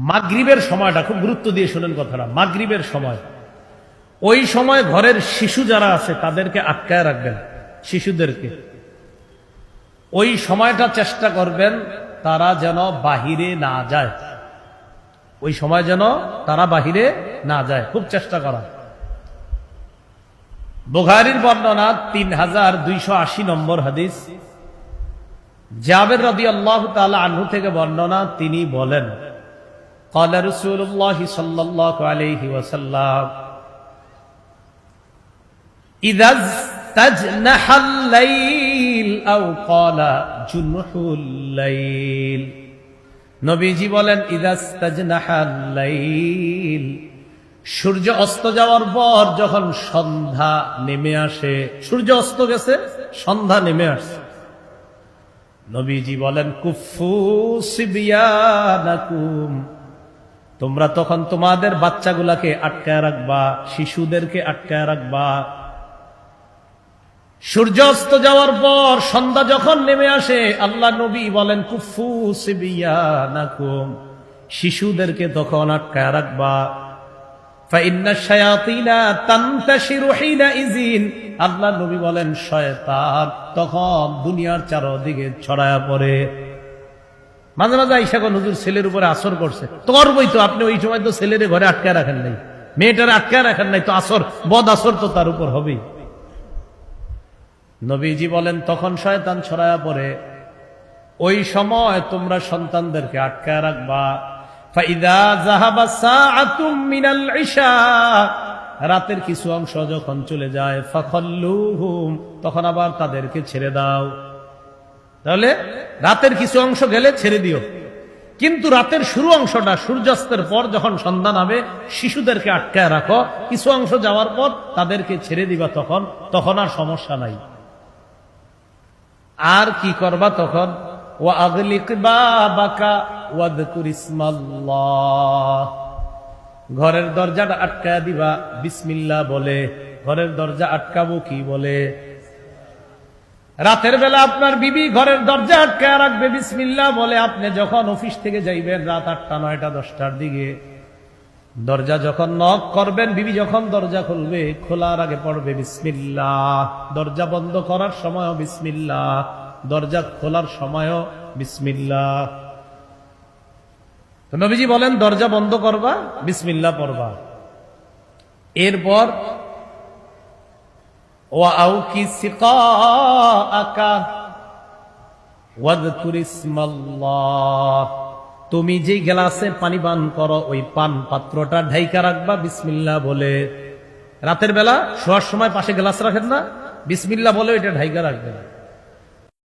মাগরিবের সময়টা খুব গুরুত্ব দিয়ে শোনেন কথাটা, মাগরিবের সময়। ওই সময় ঘরের শিশু যারা আছে, তাদেরকে আটকায় রাখবেন, শিশুদেরকে। ওই সময়টা চেষ্টা করবেন, তারা যেন বাহিরে না যায়। ওই সময় যেন তারা বাহিরে না যায়, খুব চেষ্টা করা। বুখারির বর্ণনা তিন হাজার দুইশো আশি নম্বর হাদিস, জাবের রদি আল্লাহ তাল আনহু থেকে বর্ণনা তিনি বলেন قال رسول الله صلى الله عليه وسلم إذا استجنح الليل أو قال جنح الليل নবীজি বলেন ইদাস্তাজনাহাল্লাইল সূর্য অস্ত যাওয়ার পর যখন সন্ধ্যা নেমে আসে সূর্য অস্ত গেছে সন্ধ্যা নেমে আসছে নবীজি বলেন কুফু সিবিয়ানাকুম তোমরা তখন তোমাদের বাচ্চাগুলাকে আটকায় রাখবা, শিশুদেরকে আটকায় রাখবা। সূর্য অস্ত যাওয়ার পর সন্ধ্যা যখন নেমে আসে, আল্লাহ নবী বলেন কুফু সিবিয়ানাকুম। শিশুদেরকে তখন আটকায় রাখবা। আল্লাহ নবী বলেন, শয়তান তখন দুনিয়ার চারদিকে ছড়ায়া পড়ে। মাঝে মাঝে আইসা কোন, হুজুর ছেলের উপরে আসর করছে করবই তো আপনি ওই সময় তো ছেলের ঘরে আটকায় রাখেন নাই। মেয়েটার আটকায় রাখেন নাই তো আসর, বদ আসর তো তার উপর হবেই। নবীজি বলেন, তখন শয়তান ছড়ায়া পড়ে, ওই সময় তোমরা সন্তানদেরকে আটকায় রাখবা। রাতের কিছু অংশ যখন চলে যায় তখন আবার তাদেরকে ছেড়ে দাও। তাহলে রাতের কিছু অংশ গেলে ছেড়ে দিও। কিন্তু রাতের শুরু অংশটা সূর্যাস্তের পর যখন সন্ধ্যা নামে, শিশুদেরকে আটকায় রাখো। কিছু অংশ যাওয়ার পর তাদেরকে ছেড়ে দিবা তখন তখন আর সমস্যা নাই। আর কি করবা তখন? ও আগলিক বাকা ওয়াদকুর ইসমাল্লাহ। ঘরের দরজাটা আটকায় দিবা বিসমিল্লা বলে। ঘরের দরজা আটকাবো কি বলে? রাতের বেলা আপনার বিবি ঘরের দরজা আটকায় রাখবে বিসমিল্লা বলে আপনি যখন অফিস থেকে যাইবেন রাত আটটা, নয়টা, দশটার দিকে, দরজা যখন নক করবেন, বিবি যখন দরজা খুলবে, খোলার আগে পড়বে বিসমিল্লা দরজা বন্ধ করার সময়ও বিসমিল্লা দরজা খোলার সময়ও বিসমিল্লা নবীজি বলেন, দরজা বন্ধ করবা বিসমিল্লা পড়বা। এরপর وأوكي سقاءك واذكر اسم الله তুমি যে গ্লাসে পানি পান করো ওই পান পাত্রটা ঢাইকা রাখবা বিসমিল্লা বলে রাতের বেলা শোয়ার সময় পাশে গ্লাস রাখেন না বিসমিল্লা বলে ওইটা ঢাইকা রাখবেন